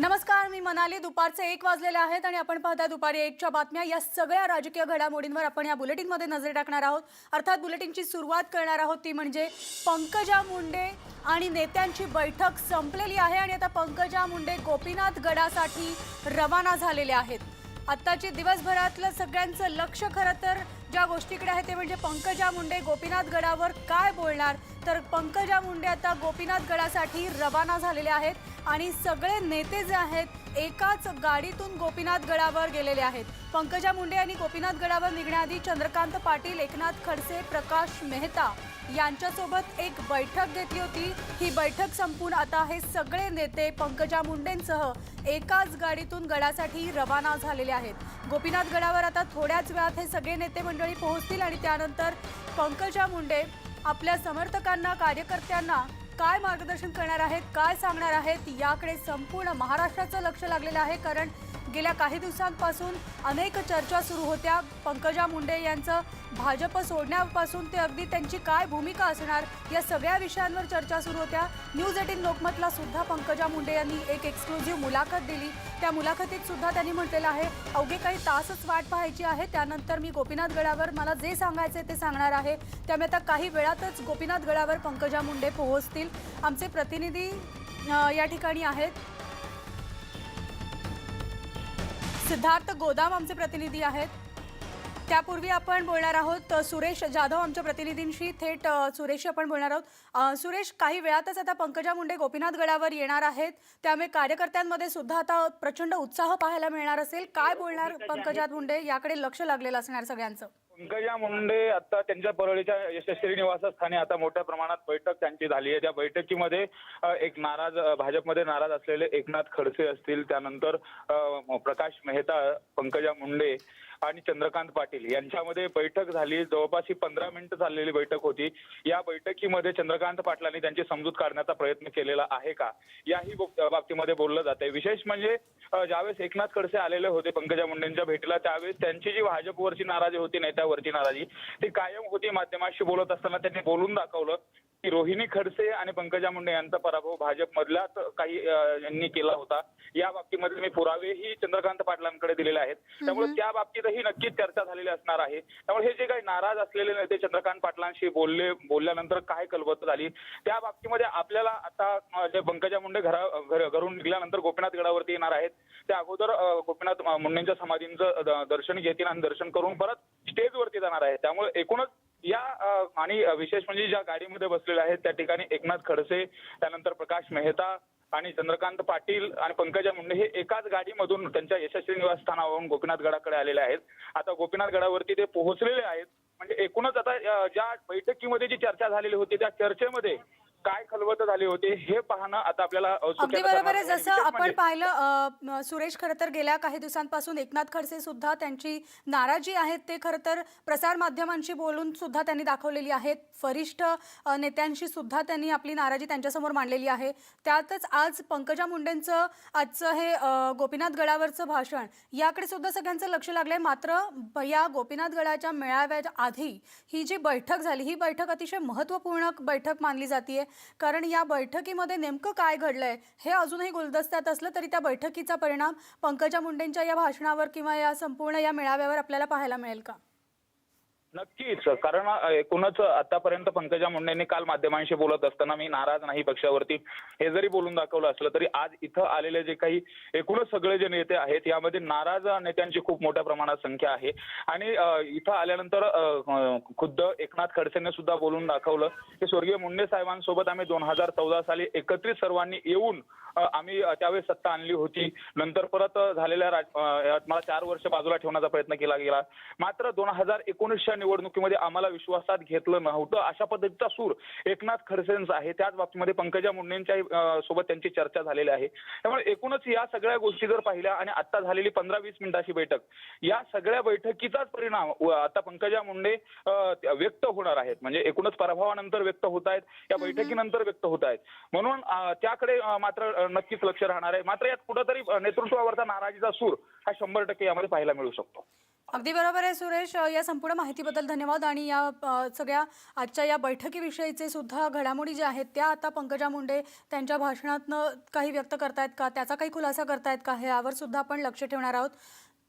नमस्कार मी मनाली. दुपारचे एक वाजलेले आहेत आणि आपण पाहता दुपारी एकच्या बातम्या. या सगळ्या राजकीय घडामोडींवर आपण या बुलेटिनमध्ये नजर टाकणार आहोत. अर्थात बुलेटिनची सुरुवात करणार आहोत ती म्हणजे पंकजा मुंडे आणि नेत्यांची बैठक संपलेली आहे आणि आता पंकजा मुंडे गोपीनाथ गडासाठी रवाना झालेले आहेत. आत्ताची दिवसभरातलं सगळ्यांचं लक्ष खरं तर ज्या गोष्टीकडे आहे ते म्हणजे पंकजा मुंडे गोपीनाथ गडावर काय बोलणार? तर पंकजा मुंडे आता गोपीनाथ गडासाठी रवाना झालेले आहेत आणि सगळे नेते जे आहेत एकाच गाडीतून गोपीनाथ गडावर गेलेले आहेत. पंकजा मुंडे यांनी गोपीनाथ गडावर निघण्याआधी चंद्रकांत पाटील एकनाथ खडसे प्रकाश मेहता यांच्यासोबत एक बैठक घेतली होती. ही बैठक संपून आता हे सगळे नेते पंकजा मुंडेंसह एकाच गाडीतून गडासाठी रवाना झालेले आहेत. गोपीनाथ गडावर आता थोड्याच वेळात हे सगळे नेते म्हणजे मंडळी पोहोचतील आणि त्यानंतर पंकजा मुंडे आपल्या समर्थकांना कार्यकर्त्यांना काय मार्गदर्शन करणार आहेत काय सांगणार आहेत याकडे संपूर्ण महाराष्ट्राचं लक्ष लागलेलं आहे. कारण गेल्या काही दिवसांपासून अनेक चर्चा सुरू होत्या. पंकजा मुंडे यांचं भाजप सोडण्यापासून ते अगदी त्यांची काय भूमिका असणार या सगळ्या विषयांवर चर्चा सुरू होत्या. न्यूज एटीन लोकमतला सुद्धा पंकजा मुंडे यांनी एक एक्सक्लुझिव्ह मुलाखत दिली. त्या मुलाखतीत सुद्धा त्यांनी म्हटलेलं आहे अवघे काही तासच वाट पाहायची आहे. त्यानंतर मी गोपीनाथ गडावर मला जे सांगायचे ते सांगणार आहे. त्यामुळे आता काही वेळातच गोपीनाथ गडावर पंकजा मुंडे पोहोचतील. आमचे प्रतिनिधी या ठिकाणी आहेत. सिद्धार्थ गोदाम आमचे प्रतिनिधी आहेत. त्यापूर्वी आपण बोलणार आहोत सुरेश जाधव आमच्या प्रतिनिधींशी. थेट अ, सुरेशशी आपण बोलणार आहोत. सुरेश काही वेळातच आता पंकजा मुंडे गोपीनाथ गडावर येणार आहेत. त्यामुळे कार्यकर्त्यांमध्ये सुद्धा आता प्रचंड उत्साह पाहायला मिळणार असेल. काय बोलणार पंकजा मुंडे? याकडे लक्ष लागलेलं असणार सगळ्यांचं. पंकजा मुंडे आता त्यांच्या परळीच्या यशस्वी निवासस्थानी आता मोठ्या प्रमाणात बैठक त्यांची झाली आहे. त्या बैठकीमध्ये एक नाराज भाजपमध्ये नाराज असलेले एकनाथ खडसे असतील. त्यानंतर प्रकाश मेहता पंकजा मुंडे आणि चंद्रकांत पाटील यांच्यामध्ये बैठक झाली. जवळपास ही पंधरा मिनिटं चाललेली बैठक होती. या बैठकीमध्ये चंद्रकांत पाटलांनी त्यांची समजूत काढण्याचा प्रयत्न केलेला आहे का? याही बाबतीमध्ये बोललं जात आहे विशेष म्हणजे ज्यावेळेस एकनाथ खडसे आलेले होते पंकजा मुंडेंच्या भेटीला त्यावेळेस त्यांची जी भाजपवरची नाराजी होती नेत्यावरची नाराजी ती कायम होती माध्यमाशी बोलत असताना त्यांनी बोलून दाखवलं. रोहिणी खडसे आणि पंकजा मुंडे यांचा पराभव भाजपमधल्याच काही यांनी केला होता. या बाबतीमध्ये मी पुरावेही चंद्रकांत पाटलांकडे दिलेले आहेत. त्यामुळे त्या बाबतीतही नक्कीच चर्चा झालेली असणार आहे. त्यामुळे हे जे काही नाराज असलेले नेते चंद्रकांत पाटलांशी बोलले बोलल्यानंतर काय कलबत झाली? त्या बाबतीमध्ये आपल्याला आता जे पंकजा मुंडे घरा घर- घरून निघाल्यानंतर गोपीनाथ गडावरती येणार आहेत. त्या अगोदर गोपीनाथ मुंडेंच्या समाधींचं दर्शन घेतील आणि दर्शन करून परत स्टेजवरती जाणार आहे त्यामुळे एकूणच या आणि विशेष म्हणजे ज्या गाडीमध्ये बसलेल्या आहेत त्या ठिकाणी एकनाथ खडसे त्यानंतर प्रकाश मेहता आणि चंद्रकांत पाटील आणि पंकजा मुंडे हे एकाच गाडीमधून त्यांच्या यशस्वी निवासस्थानावरून गोपीनाथ गडाकडे आलेले आहेत. आता गोपीनाथगडावरती ते पोहोचलेले आहेत. म्हणजे एकूणच आता ज्या बैठकीमध्ये जी चर्चा झालेली होती त्या चर्चेमध्ये काय खलबत झाली होती हे पाहणं आता आपल्याला अगदी बरोबर आहे. जसं आपण म्हणजे- पाहिलं सुरेश खरं तर गेल्या काही दिवसांपासून एकनाथ खडसे सुद्धा त्यांची नाराजी आहेत ते खरं तर प्रसार माध्यमांशी बोलून सुद्धा त्यांनी दाखवलेली आहे वरिष्ठ नेत्यांशी सुद्धा त्यांनी आपली नाराजी त्यांच्यासमोर मांडलेली आहे. त्यातच आज पंकजा मुंडेंचं आजचं हे गोपीनाथ गडावरचं भाषण याकडे सुद्धा सगळ्यांचं लक्ष लागलंय. मात्र या गोपीनाथ गडाच्या मेळाव्याच्या आधी ही जी बैठक झाली ही बैठक अतिशय महत्त्वपूर्ण बैठक मानली जाते कारण या बैठकीमध्ये नेमकं काय घडलंय हे अजूनही गुलदस्त्यात असलं तरी त्या बैठकीचा परिणाम पंकजा मुंडेंच्या या भाषणावर किंवा या संपूर्ण या मेळाव्यावर आपल्याला पाहायला मिळेल का? नक्कीच. कारण एकूणच आतापर्यंत पंकजा मुंडेंनी काल माध्यमांशी बोलत असताना मी नाराज नाही पक्षावरती. हे जरी बोलून दाखवलं असलं तरी आज इथं आलेले जे काही एकूणच सगळे जे नेते आहेत यामध्ये नाराज नेत्यांची खूप मोठ्या प्रमाणात संख्या आहे. आणि इथं आल्यानंतर खुद्द एकनाथ खडसेने सुद्धा बोलून दाखवलं की स्वर्गीय मुंडे साहेबांसोबत आम्ही दोन हजार चौदा साली एकत्रित सर्वांनी येऊन आम्ही त्यावेळी त्यावेळेस सत्ता आणली होती. नंतर परत झालेल्या राज- मला चार वर्ष बाजूला ठेवण्याचा प्रयत्न केला गेला. मात्र दोन हजार एकोणीसच्या निवडणुकीमध्ये आम्हाला विश्वासात घेतलं नव्हतं. अशा पद्धतीचा सूर एकनाथ खडसेंचा आहे. त्याच बाबतीमध्ये पंकजा मुंडेंच्या सोबत त्यांची चर्चा झालेली आहे. त्यामुळे एकूणच या सगळ्या गोष्टी जर पाहिल्या आणि आता झालेली पंधरा वीस मिनिटाची बैठक या सगळ्या बैठकीचाच परिणाम आता पंकजा मुंडे व्यक्त होणार आहेत. म्हणजे एकूणच पराभवानंतर व्यक्त होत आहेत या बैठकीनंतर व्यक्त होत आहेत. म्हणून त्याकडे मात्र नक्कीच लक्ष राहणार आहे. मात्र यात कुठंतरी नेतृत्वावरचा नाराजीचा सूर हा शंभर टक्के यामध्ये पाहायला मिळू शकतो. अगदी बरोबर आहे सुरेश. या संपूर्ण माहितीबद्दल धन्यवाद. आणि या सगळ्या आजच्या या बैठकीविषयीचे सुद्धा घडामोडी ज्या आहेत त्या आता पंकजा मुंडे त्यांच्या भाषणातनं काही व्यक्त करतायत का? त्याचा काही खुलासा करतायत का? हे यावर सुद्धा आपण लक्ष ठेवणार आहोत.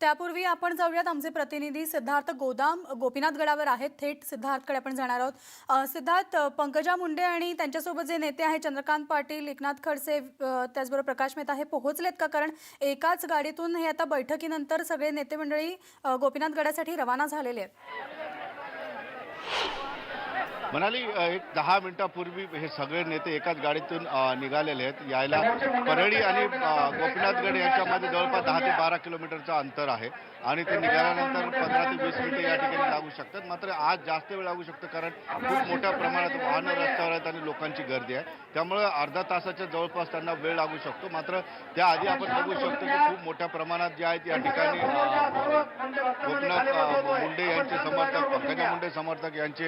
त्यापूर्वी आपण जाऊयात. आमचे प्रतिनिधी सिद्धार्थ गोदाम गोपीनाथ गडावर आहेत. थेट सिद्धार्थकडे आपण जाणार आहोत. सिद्धार्थ पंकजा मुंडे आणि त्यांच्यासोबत जे नेते आहेत चंद्रकांत पाटील एकनाथ खडसे त्याचबरोबर प्रकाश मेहता हे पोहोचलेत का? कारण एकाच गाडीतून हे आता बैठकीनंतर सगळे नेते मंडळी गोपीनाथ गडासाठी रवाना झालेले आहेत. म्हणाली एक दहा मिनिटापूर्वी हे सगळे नेते एकाच गाडीतून निघालेले आहेत. यायला परळी आणि गोपीनाथगड यांच्यामध्ये जवळपास दहा ते बारा किलोमीटरचं अंतर आहे. आणि ते निघाल्यानंतर पंधरा ते वीस मिनिटे या ठिकाणी लागू शकतात. मात्र आज जास्त वेळ लागू शकतो कारण खूप मोठ्या प्रमाणात वाहनं रस्त्यावर आहेत आणि लोकांची गर्दी आहे. त्यामुळे अर्धा तासाच्या जवळपास त्यांना वेळ लागू शकतो. मात्र त्याआधी आपण बघू शकतो की खूप मोठ्या प्रमाणात जे आहेत या ठिकाणी गोपीनाथ मुंडे यांचे समर्थक पंकजा मुंडे समर्थक यांचे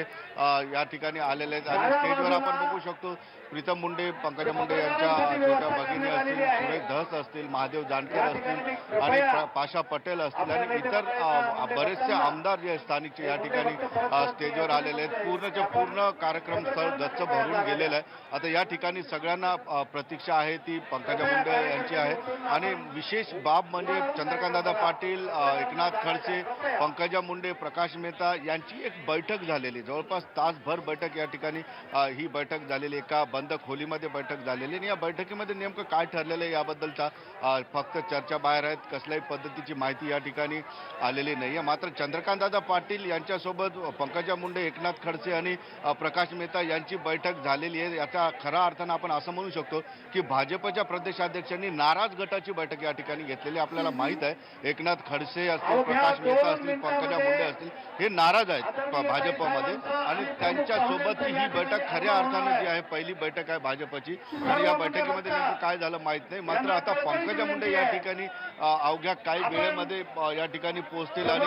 या ठिकाणी आलेले आहेत. आणि स्टेजवर आपण बघू शकतो प्रीतम मुंडे पंकजा मुंडे यांच्या छोट्या भगिनी असतील सुरेश धस असतील महादेव जानकर असतील आणि पाशा पटेल असतील. आणि इतर बरेचसे आमदार जे स्थानिकचे या ठिकाणी स्टेजवर आलेले आहेत. पूर्णच्या पूर्ण कार्यक्रम स्थळ गच्च भरून गेलेलं आहे. आता या ठिकाणी सगळ्यांना प्रतीक्षा आहे ती पंकजा मुंडे यांची आहे. आणि विशेष बाब म्हणजे चंद्रकांतदादा पाटील एकनाथ खडसे पंकजा मुंडे प्रकाश मेहता यांची एक बैठक झालेली जवळपास तासभर बैठक या ठिकाणी ही बैठक झालेली एका बंद खोलीमध्ये बैठक झालेली आणि या बैठकीमध्ये नेमकं काय ठरलेलं आहे याबद्दलचा फक्त चर्चा बाहेर आहेत. कसल्याही पद्धतीची माहिती या ठिकाणी आलेली नाही आहे मात्र चंद्रकांतदादा पाटील यांच्यासोबत पंकजा मुंडे एकनाथ खडसे आणि प्रकाश मेहता यांची बैठक झालेली आहे. याचा खऱ्या अर्थानं आपण असं म्हणू शकतो की भाजपच्या प्रदेशाध्यक्षांनी नाराज गटाची बैठक या ठिकाणी घेतलेली. आपल्याला माहीत आहे एकनाथ खडसे असतील प्रकाश मेहता असतील पंकजा मुंडे असतील हे नाराज आहेत भाजपमध्ये. आणि त्यांच्यासोबतची ही बैठक खऱ्या अर्थानं जी आहे पहिली बैठक आहे भाजपची. आणि या बैठकीमध्ये नेमकं काय झालं माहीत नाही. मात्र आता पंकजा मुंडे या ठिकाणी अवघ्या काही वेळेमध्ये या ठिकाणी पोहोचतील आणि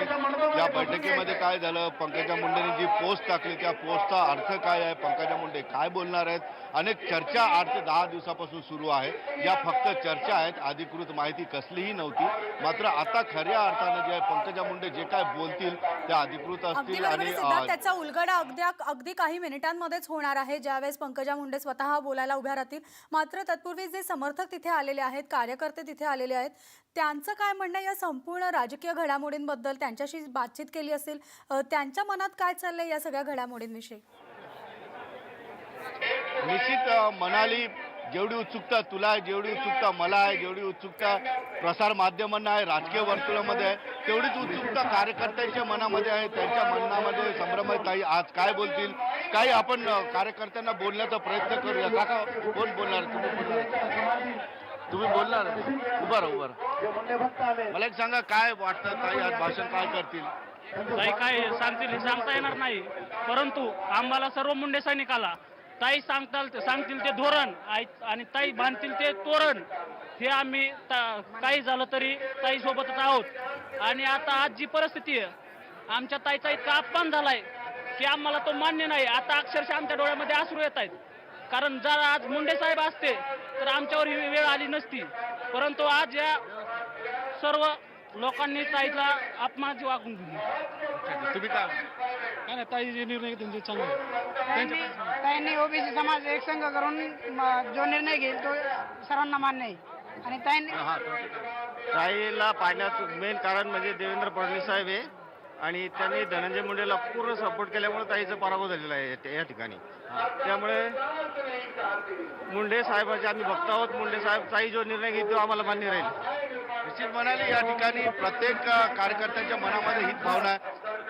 या बैठकीमध्ये काय झालं? पंकजा मुंडेने जी पोस्ट टाकली त्या पोस्टचा अर्थ काय आहे? पंकजा मुंडे काय बोलणार आहेत? अनेक चर्चा आठ ते दहा दिवसापासून सुरू आहे. या फक्त चर्चा आहेत. अधिकृत माहिती कसलीही नव्हती. मात्र आता खऱ्या अर्थानं जे आहे पंकजा मुंडे जे काय बोलतील ते अधिकृत अगदी असतील आणि त्याचा उलगडा अगदी अगदी काही मिनिटांमध्येच होणार आहे ज्यावेळेस पंकजा मुंडे स्वतः बोलायला उभ्या राहतील. मात्र तत्पूर्वी जे समर्थक तिथे आलेले आहेत कार्यकर्ते तिथे आलेले आहेत त्यांचं काय म्हणणं या संपूर्ण राजकीय घडामोडींबद्दल त्यांच्याशी बातचीत केली असेल त्यांच्या मनात काय चाललंय या सगळ्या घडामोडींविषयी? निश्चित म्हणाली जेवढी उत्सुकता तुला आहे जेवढी उत्सुकता मला आहे जेवढी उत्सुकता प्रसार माध्यमांना आहे राजकीय वर्तुळामध्ये आहे तेवढीच उत्सुकता कार्यकर्त्यांच्या मनामध्ये आहे त्यांच्या मनामध्ये संभ्रम आहे. आज काय बोलतील? काही आपण कार्यकर्त्यांना बोलण्याचा प्रयत्न करूया. काका कोण बोलणार? तुम्ही बोलणार? तुम्ही बोलणार? उभा राहा उभा राहा. मला एक सांगा काय वाटतं? काही आज भाषण काय करतील? काही काय सांगतील सांगता येणार नाही. परंतु आम्हाला सर्व मुंडे सैनिकाला ताई सांगताल सांगतील ते धोरण आणि ताई बांधतील ते तोरण. हे आम्ही काही झालं तरी ताई सोबतच आहोत. आणि आता आज जी परिस्थिती आहे आमच्या ताईचा इतका अपमान झालाय की आम्हाला तो मान्य नाही. आता अक्षरशः आमच्या डोळ्यामध्ये आसरू येत आहेत. कारण जर आज मुंडे साहेब असते तर आमच्यावर ही वेळ आली नसती. परंतु आज या सर्व लोकांनी ताईचा अपमानाची वागून दिली. तुम्ही काय नाही ताई जे निर्णय घेतील ते चांगले त्यांनी त्यांनी ओबीसी समाज एक संघ करून म, जो निर्णय घेईल तो सर्वांना मान्य आहे. आणि त्यांनी हा काय? ताईला पाडण्यात मेन कारण म्हणजे देवेंद्र फडणवीस साहेब आहे. आणि त्यांनी धनंजय मुंडेला पूर्ण सपोर्ट केल्यामुळे ताईचा पराभव झालेला आहे या- या ठिकाणी. त्यामुळे मुंडे साहेबांचे आम्ही भक्त आहोत. मुंडे साहेब ताई जो निर्णय घेईल तो आम्हाला मान्य राहील. निश्चित म्हणाले या ठिकाणी प्रत्येक अ, कार्यकर्त्यांच्या मनामध्ये हीच भावना आहे.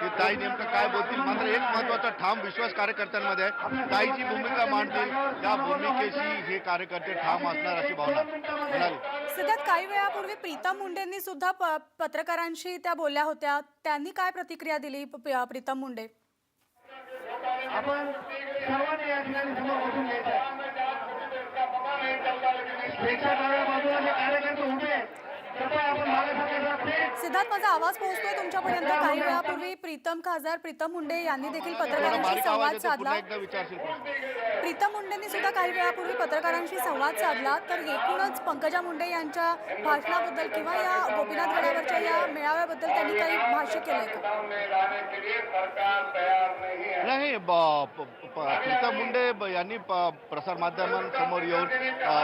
की ताई नेमकं काय बोलतील? मात्र एक महत्त्वाचा ठाम विश्वास कार्यकर्त्यांमध्ये आहे. ताईची भूमिका मांडतील. त्या भूमिकेशी हे कार्यकर्ते ठाम असणार अशी भावना. म्हणाले. सिद्धार्थ काही वेळापूर्वी प्रीतम मुंडेंनी सुद्धा प- पत्रकारांशी त्या बोलल्या होत्या. त्यांनी काय प्रतिक्रिया दिली प्रीतम मुंडे? आपण सर्वांनी या ठिकाणी समोर बसून घ्यायचं बाजूला जे कार्यकर्ते उभे सिद्धार्थ माझा आवाज पोहोचतोय तुमच्यापर्यंत? काही वेळापूर्वी प्रीतम खासदार प्रीतम मुंडे यांनी देखील पत्रकारांशी संवाद साधला. प्रीतम मुंडेंनी सुद्धा काही वेळापूर्वी पत्रकारांशी संवाद साधला. तर एकूणच पंकजा मुंडे यांच्या भाषणाबद्दल किंवा या गोपीनाथ गडावरच्या या मेळाव्याबद्दल त्यांनी काही भाष्य केलंय का? नाही प्रीतम मुंडे यांनी प्रसारमाध्यमांसमोर येऊन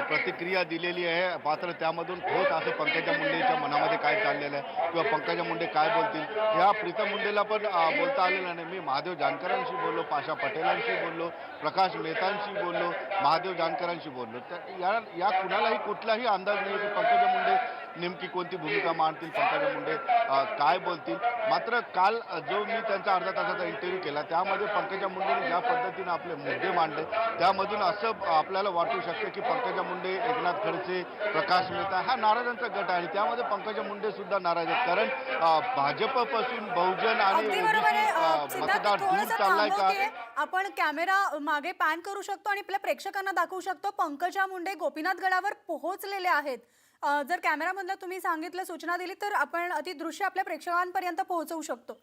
प्रतिक्रिया दिलेली आहे. मात्र त्यामधून ठोस असं पंकजा मुंडेच्या मनामध्ये काय चाललेलं आहे किंवा पंकजा मुंडे काय बोलतील? ह्या प्रीतम मुंडेला पण बोलता आलेलं नाही. मी महादेव जानकरांशी बोललो पाशा पटेलांशी बोललो प्रकाश मेहतांशी बोललो महादेव जानकरांशी बोललो. तर या या कुणालाही कुठलाही अंदाज नाही की पंकजा मुंडे नेमकी कोणती भूमिका मांडतील पंकजा मुंडे काय बोलतील? मात्र काल जो मी त्यांचा अर्धा तासाचा इंटरव्ह्यू केला त्यामध्ये पंकजा मुंडेने ज्या पद्धतीने आपले मुद्दे मांडले त्यामधून असं आपल्याला वाटू शकतं की पंकजा मुंडे एकनाथ खडसे प्रकाश मेहता हा नाराजांचा गट आहे. त्यामध्ये पंकजा मुंडे सुद्धा नाराज आहेत. कारण भाजपपासून बहुजन आणि ओबीसी, मतदार दूर चाललाय का आपण कॅमेरा मागे पॅन करू शकतो आणि आपल्या प्रेक्षकांना दाखवू शकतो पंकजा मुंडे गोपीनाथ गडावर पोहोचलेले आहेत. जर कॅमेरामधलं तुम्ही सांगितलं सूचना दिली तर आपण ती दृश्य आपल्या प्रेक्षकांपर्यंत पोहोचवू शकतो.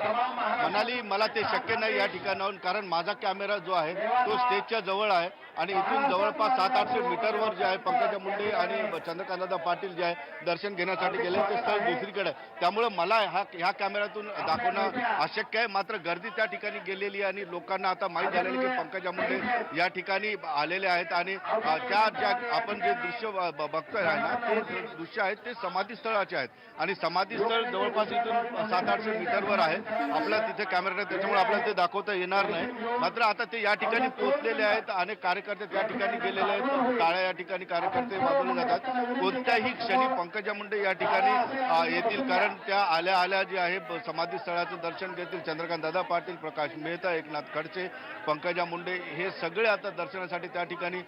म्हणाली मला ते शक्य नाही या ठिकाणाहून कारण माझा कॅमेरा जो आहे तो स्टेजच्या जवळ आहे आणि इथून जवळपास सात आठशे मीटरवर जे आहे पंकजा मुंडे आणि चंद्रकांतदा पाटील जे आहे दर्शन घेण्यासाठी गेले. ते स्थळ दुसरीकडे आहे. त्यामुळे मला हा ह्या कॅमेऱ्यातून दाखवणं अशक्य आहे. मात्र गर्दी त्या ठिकाणी गेलेली आहे आणि लोकांना आता माहीत झालेलं की पंकजा मुंडे या ठिकाणी आलेले आहेत आणि त्या ज्या आपण जे दृश्य बघतोय ना ते दृश्य आहेत ते समाधी स्थळाचे आहेत. आणि समाधी स्थळ जवळपास इथून सात आठशे मीटरवर आहे. आपला तिथे कॅमेरा नाही त्याच्यामुळे आपल्याला ते दाखवता येणार नाही. मात्र आता ते या ठिकाणी पोहोचलेले आहेत. अनेक कार्यकर्ते त्या ठिकाणी गेलेले आहेत. टाळ्या या ठिकाणी कार्यकर्ते वाजवले जातात. कोणत्याही क्षणी पंकजा मुंडे या ठिकाणी येतील. कारण त्या आल्या आल्या जे आहे समाधी स्थळाचं दर्शन घेतील. चंद्रकांत दादा पाटील प्रकाश मेहता एकनाथ खडसे पंकजा मुंडे हे सगळे आता दर्शनासाठी त्या ठिकाणी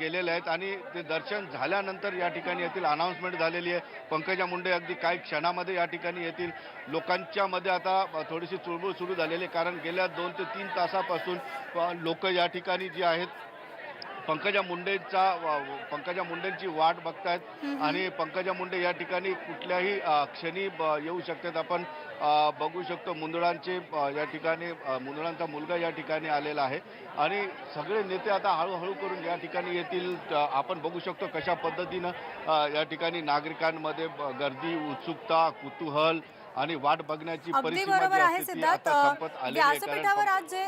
गेलेले आहेत. आणि ते दर्शन झाल्यानंतर या ठिकाणी येथील अनाऊन्समेंट झालेली आहे. पंकजा मुंडे अगदी काही क्षणामध्ये या ठिकाणी येतील. लोकांच्या मध्ये आता अ, थोडीशी चुळबुळ सुरू झालेली कारण गेल्या दोन ते तीन तासापासून लोक या ठिकाणी जी आहेत पंकजा मुंडेंचा पंकजा मुंडेंची वाट बघतायत. आणि पंकजा मुंडे या ठिकाणी कुठल्याही क्षणी येऊ शकतात. आपण बघू शकतो मुंदळांचे या ठिकाणी मुंदळांचा मुलगा या ठिकाणी आलेला आहे. आणि सगळे नेते आता हळूहळू करून या ठिकाणी येतील. आपण बघू शकतो कशा पद्धतीनं या ठिकाणी नागरिकांमध्ये गर्दी उत्सुकता कुतूहल आणि वाट बघण्याची अगदी बरोबर आहे सिद्धार्थ. आलेली आहे कारण व्यासपीठावर आज जे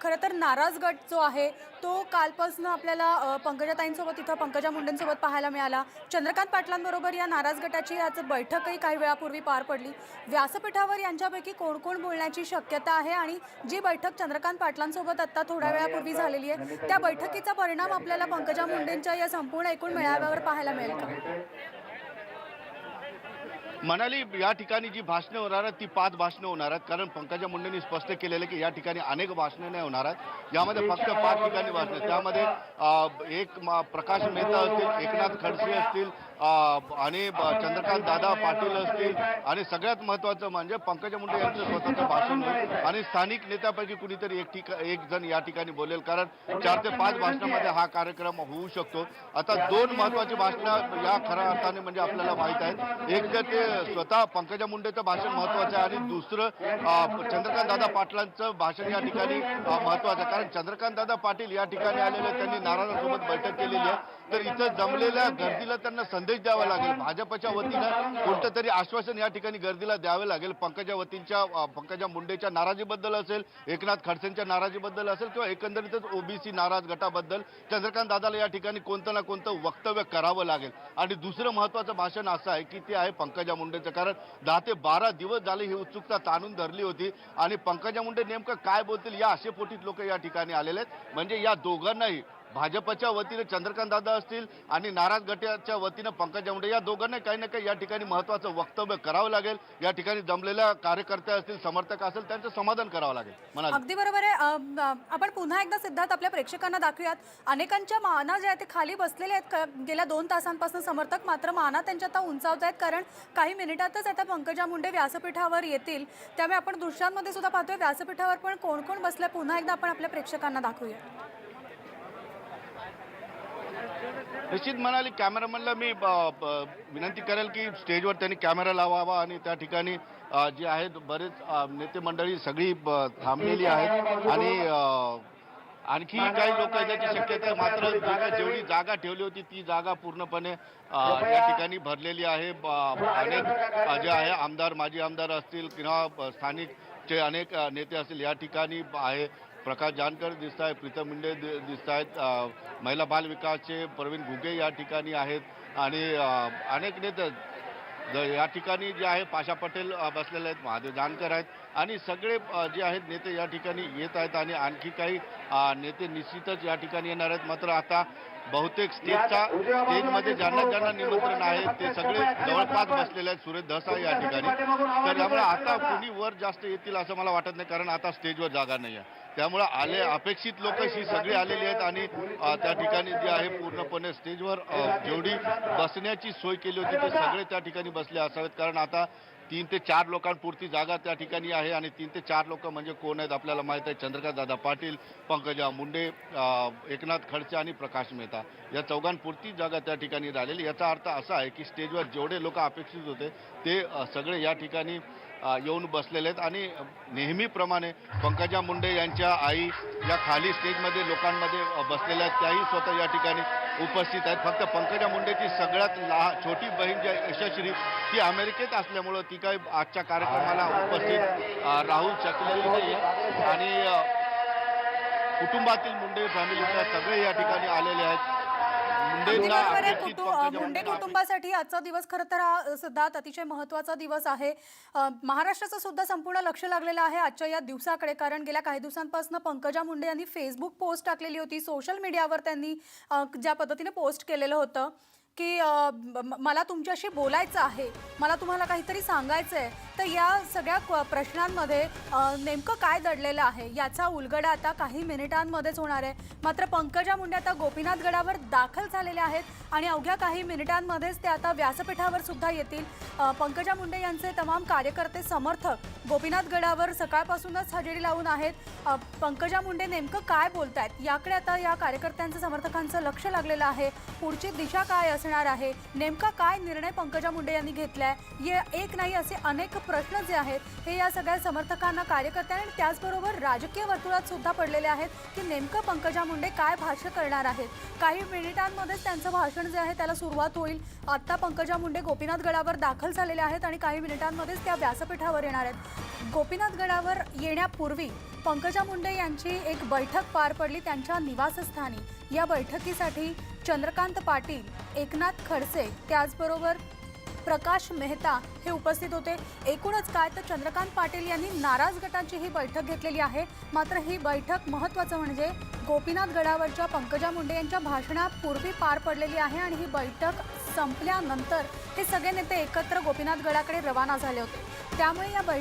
खरं तर नाराज गट जो आहे तो कालपासून आपल्याला पंकजाताईंसोबत इथं पंकजा मुंडेंसोबत पाहायला मिळाला. चंद्रकांत पाटलांबरोबर या नाराज गटाची आज बैठकही काही वेळापूर्वी पार पडली. व्यासपीठावर यांच्यापैकी कोण कोण बोलण्याची शक्यता आहे आणि जी बैठक चंद्रकांत पाटलांसोबत आता थोड्या वेळापूर्वी झालेली आहे त्या बैठकीचा परिणाम आपल्याला पंकजा मुंडेंच्या या संपूर्ण एकूण मेळाव्यावर पाहायला मिळेल का? म्हणाली या ठिकाणी जी भाषणं होणार आहेत ती पाच भाषणं होणार आहेत कारण पंकजा मुंडेंनी स्पष्ट केलेलं आहे की या ठिकाणी अनेक भाषणं नाही होणार आहेत यामध्ये फक्त पाच ठिकाणी भाषणं. त्यामध्ये एक प्रकाश मेहता असतील एकनाथ खडसे असतील आणि चंद्रकांत दादा पाटील असतील आणि सगळ्यात महत्त्वाचं म्हणजे पंकजा मुंडे यांचं स्वतःचं भाषण आणि स्थानिक नेत्यापैकी कुणीतरी एक ठिका एक जण या ठिकाणी बोलेल कारण चार ते पाच भाषणामध्ये हा कार्यक्रम होऊ शकतो. आता दोन महत्त्वाची भाषणं या खऱ्या अर्थाने म्हणजे आपल्याला माहीत आहेत. एक तर ते स्वतः पंकजा मुंडेचं भाषण महत्वाचं आहे आणि दुसरं चंद्रकांत दादा पाटलांचं भाषण या ठिकाणी महत्वाचं आहे. कारण चंद्रकांत दादा पाटील या ठिकाणी आलेले त्यांनी नारायणासोबत बैठक केलेली आहे. तर इथं जमलेल्या गर्दीला त्यांना संदेश द्यावा लागेल. भाजपच्या वतीनं कोणतं तरी आश्वासन या ठिकाणी गर्दीला द्यावे लागेल. पंकजा वतींच्या पंकजा मुंडेच्या नाराजीबद्दल असेल एकनाथ खडसेंच्या नाराजीबद्दल असेल किंवा एकंदरीतच ओबीसी नाराज गटाबद्दल चंद्रकांत दादाला या ठिकाणी कोणतं ना कोणतं वक्तव्य करावं लागेल. आणि दुसरं महत्वाचं भाषण असं आहे की ते आहे पंकजा मुंडेचं. कारण दहा ते बारा दिवस झाले ही उत्सुकता ताणून धरली होती. आणि पंकजा मुंडे नेमकं काय बोलतील या असे पोटीत लोक या ठिकाणी आलेले आहेत. म्हणजे या दोघांनाही भाजपच्या वतीने चंद्रकांत दादा असतील आणि नाराज गटाच्या वतीनं पंकजा मुंडे या दोघांना काही ना काही या ठिकाणी महत्वाचं वक्तव्य करावं लागेल. या ठिकाणी जमलेल्या कार्यकर्ते असतील समर्थक असेल त्यांचं समाधान करावं लागेल. अगदी बरोबर आहे. आपण पुन्हा एकदा सिद्धार्थ आपल्या प्रेक्षकांना दाखवूयात. अनेकांच्या माना जे आहेत ते खाली बसलेले आहेत. गेल्या दोन तासांपासून समर्थक मात्र माना त्यांच्या आता उंचावत आहेत. कारण काही मिनिटातच आता पंकजा मुंडे व्यासपीठावर येतील. त्यामुळे आपण दृश्यांमध्ये सुद्धा पाहतोय व्यासपीठावर पण कोण कोण बसलं पुन्हा एकदा आपण आपल्या प्रेक्षकांना दाखवूया निश्चित म्हणाली कॅमेरामॅनला मी विनंती करेल की स्टेजवर त्यांनी कॅमेरा लावावा आणि त्या ठिकाणी जे आहेत बरेच नेते मंडळी सगळी थांबलेली आहेत. आणि आणखी काही लोक येण्याची शक्यता मात्र जे जेवढी जागा ठेवली होती ती जागा पूर्णपणे या ठिकाणी भरलेली आहे. अनेक जे आहे आमदार माजी आमदार असतील किंवा ब- स्थानिकचे अनेक नेते असतील या ठिकाणी आहे. प्रकाश जानकर दिसत आहे प्रीतम मुंडे दिसत आहेत महिला बाल विकासचे प्रवीण घुगे या ठिकाणी आहेत आणि अनेक नेते या ठिकाणी जे आहे पाशा पटेल बसलेले आहेत महादेव जानकर आहेत आणि सगळे जे आहेत नेते या ठिकाणी येत आहेत आणि आणखी काही नेते निश्चितच या ठिकाणी येणार आहेत. मात्र आता बहुतेक स्टेजचा स्टेजमध्ये ज्यांना ज्यांना निमंत्रण आहे ते सगळे जवळपास बसलेले आहेत. सुरेश धसा या ठिकाणी. तर त्यामुळे आता कुणी वर जास्त येतील असं मला वाटत नाही कारण आता स्टेजवर जागा नाही आहे त्यामुळे आले अपेक्षित लोक ही सगळी आलेली आहेत आणि त्या ठिकाणी जे आहे पूर्णपणे स्टेजवर जेवढी बसण्याची सोय केली होती ते सगळे त्या ठिकाणी बसले असावेत. कारण आता तीन ते चार लोकांपुरती जागा त्या ठिकाणी आहे आणि तीन ते चार लोक म्हणजे कोण आहेत आपल्याला माहीत आहे. चंद्रकांत दादा पाटील पंकजा मुंडे एकनाथ खडसे आणि प्रकाश मेहता या चौघांपुरती जागा त्या ठिकाणी राहिलेली. याचा अर्थ असा आहे की स्टेजवर जेवढे लोक अपेक्षित होते ते सगळे या ठिकाणी येऊन बसलेले आहेत. आणि नेहमीप्रमाणे पंकजा मुंडे यांच्या आई या खाली स्टेजमध्ये लोकांमध्ये बसलेल्या आहेत. त्याही स्वतः या ठिकाणी उपस्थित आहेत. फक्त पंकजा मुंडेची सगळ्यात लहा छोटी बहीण जी यशस्वी यशश्री ती अमेरिकेत असल्यामुळं ती काही आजच्या कार्यक्रमाला उपस्थित राहू शकलेली नाही आणि कुटुंबातील मुंडे फॅमिलीच्या सगळे या ठिकाणी आलेले आहेत. कुटुंब- मुंडे कुटुंबासाठी आजचा दिवस खरं तर हा सिद्धार्थ अतिशय महत्त्वाचा दिवस आहे. महाराष्ट्राचं सुद्धा संपूर्ण लक्ष लागलेलं आहे आजच्या या दिवसाकडे कारण गेल्या काही दिवसांपासून पंकजा मुंडे यांनी फेसबुक पोस्ट टाकलेली होती. सोशल मीडियावर त्यांनी ज्या पद्धतीने पोस्ट केलेलं होतं. की मला तुमच्याशी बोलायचं आहे मला तुम्हाला काहीतरी सांगायचं आहे तर या सगळ्या प्रश्नांमध्ये नेमकं काय दडलेलं आहे? याचा उलगडा आता काही मिनिटांमध्येच होणार आहे. मात्र पंकजा मुंडे आता गोपीनाथ गडावर दाखल झालेले आहेत आणि अवघ्या काही मिनिटांमध्येच ते आता व्यासपीठावर सुद्धा येतील. पंकजा मुंडे यांचे तमाम कार्यकर्ते समर्थक गोपीनाथ गडावर सकाळपासूनच हजेरी लावून आहेत. पंकजा मुंडे नेमकं काय बोलत आहेत याकडे आता या कार्यकर्त्यांचं समर्थकांचं लक्ष लागलेलं आहे. पुढची दिशा काय असणार आहे. नेमका काय निर्णय पंकजा मुंडे यांनी घेतलाय? ये एक नाही असे अनेक प्रश्न जे आहेत हे या सगळ्या समर्थकांना कार्यकर्त्यांना आणि त्याचबरोबर राजकीय वर्तुळात सुद्धा पडलेले आहेत की नेमकं पंकजा मुंडे काय भाष्य करणार आहेत? काही मिनिटांमध्येच त्यांचं भाषण जे आहे त्याला सुरुवात होईल. आत्ता पंकजा मुंडे गोपीनाथ गडावर दाखल झालेले आहेत आणि काही मिनिटांमध्येच त्या व्यासपीठावर येणार आहेत. गोपीनाथ गडावर येण्यापूर्वी पंकजा मुंडे यांची एक बैठक पार पडली त्यांच्या निवासस्थानी. या बैठकीसाठी चंद्रकांत पाटील एकनाथ खडसे त्याचबरोबर प्रकाश मेहता हे उपस्थित होते. एकूणच काय तर चंद्रकांत पाटील यांनी नाराज गटांची ही बैठक घेतलेली आहे. मात्र ही बैठक महत्त्वाचं म्हणजे गोपीनाथ गडावरच्या पंकजा मुंडे यांच्या भाषणापूर्वी पार पडलेली आहे आणि ही बैठक संपल्यानंतर हे सगळे नेते एकत्र गोपीनाथ गडाकडे रवाना झाले होते. त्यामुळे या बैठक